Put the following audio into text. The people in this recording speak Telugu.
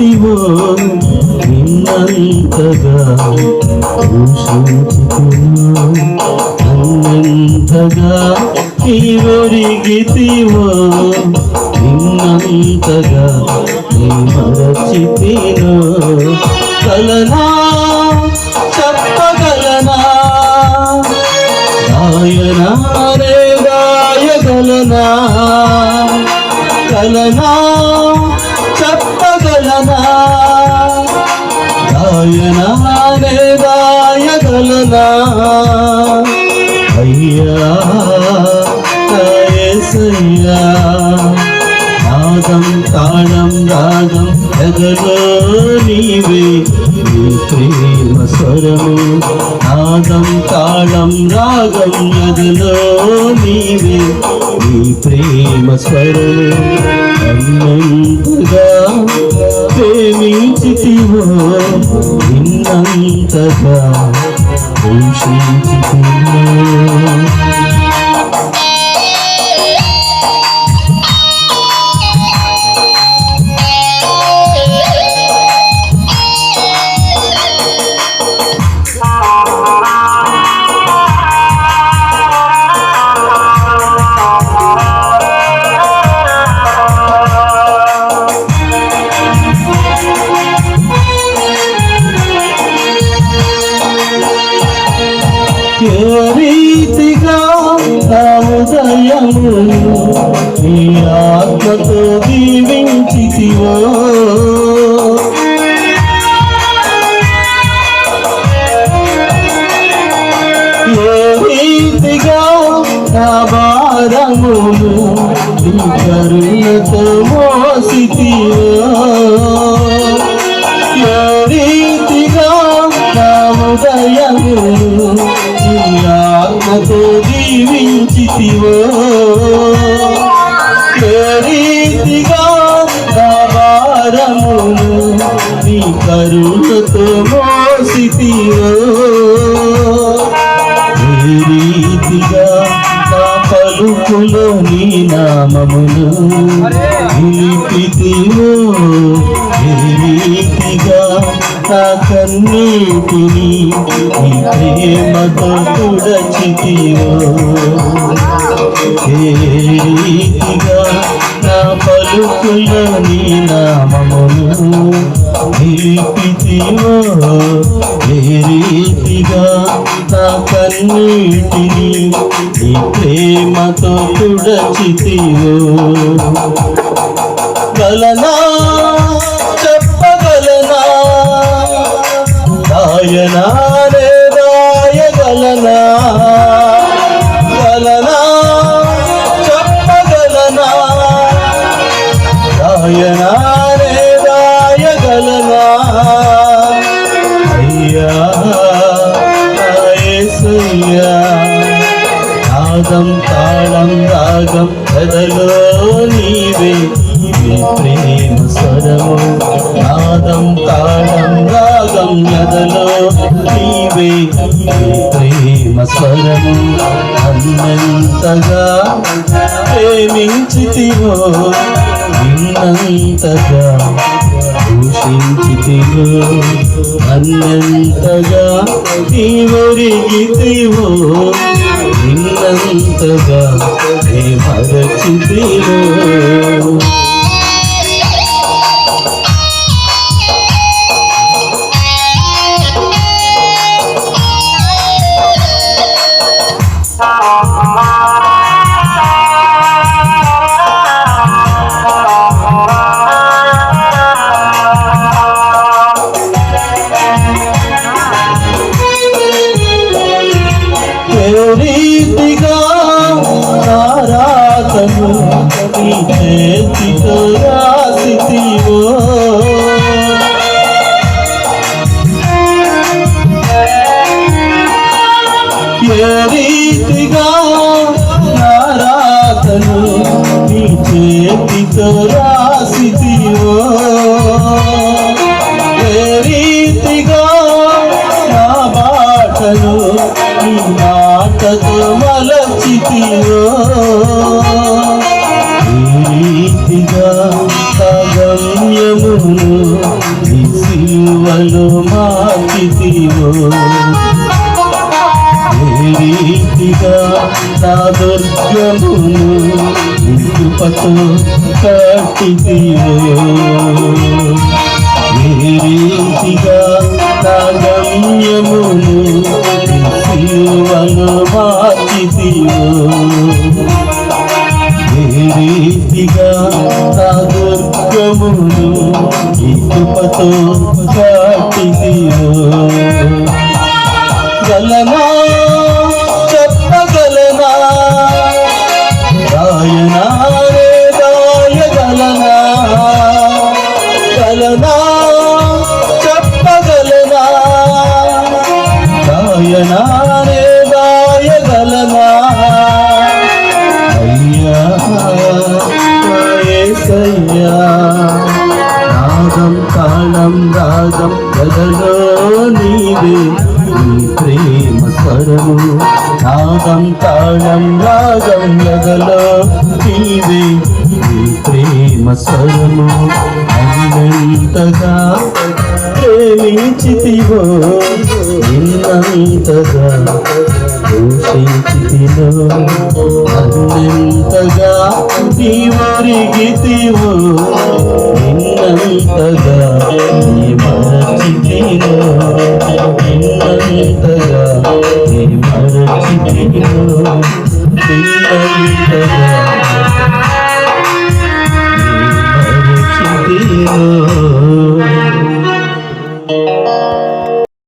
ఒరిగితివో నిన్నంతగా దూషించితివో అన్నంతగా నీవొరిగితివో నిన్నంతగా నీ మరచితినో కలనా చెప్పగలనా? గాయనా రే గాయగలనా కలనా గాయనా రే గాయగలనా? అయ్యా యేసయ్యా నాదం తాళం రాగం ఎగలో నీవే నీ ప్రేమ స్వరము. నాదం తాళం రాగం ఎగలో నీవే నీ ప్రేమ స్వరము. అన్నంతగా ప్రేమించితివో నిన్నంతగా పోషించుకున్నా హృదయము నీ ఆత్మతో దీవించితివో ఏ రీతిగా నా భారమును నీ కరుణతో మోసితివో. రీతిగా నా నీ ఆత్మతో దీవించితివో ఏ రీతిగా భారమును నీ కరుణతో మోసితివో. రీతిగా నా పలుకులో నీ నామమును నిలిపితివో. రీతిగా నా కన్నీటిని ప్రేమతో తుడచితివో. ఏ నా పలుకులో నీ నామమును నిలిపితివో? ఏ రీతిగా నా కన్నీటిని నీ ప్రేమతో తుడచితివో? రాయనా రే రాయగలనా అయ్యా యేసయ్యా నాదం తాళం రాగం కదలో నీవే ప్రేమ స్వరము. నాదం తాళం రాగం ఎదలో నీవే ప్రేమ స్వరము. అన్నంతగా ప్రేమించితివో నిన్నంతగా దూషించితివో అన్నంతగా నీవొరిగితివో నిన్నంతగా నీ మరచితివో నీ చేతితో రాసితివో ఏ రీతిగా నారాతను నీ చేతితో రాసితివో ఏ రీతిగా నా బాటను నీ మాటతో మలచితివో ఈ రీతిగా సగమ్యమును సిలువలు మార్చితివో ఏ రీతిగా నా కృపతో కట్టితివో రీతిగా దుర్గమును ఈ కృపతో కాటిదివో గలనా? చెప్పగలనా? రాయనా? రే రాయగలనా? గలనా? చెప్పగలనా? రాయనా? రాయగలనా? అయ్యా యేసయ్యా రాగం నీవే నీ ప్రేమ స్వరము నాదం తాళం రాగం గదలో నీవే నీ ప్రేమ స్వరము అన్నంతగా ప్రేమించితివో నిన్నంతగా దూషించితిలో అన్నెంతగా నీవరిగితివో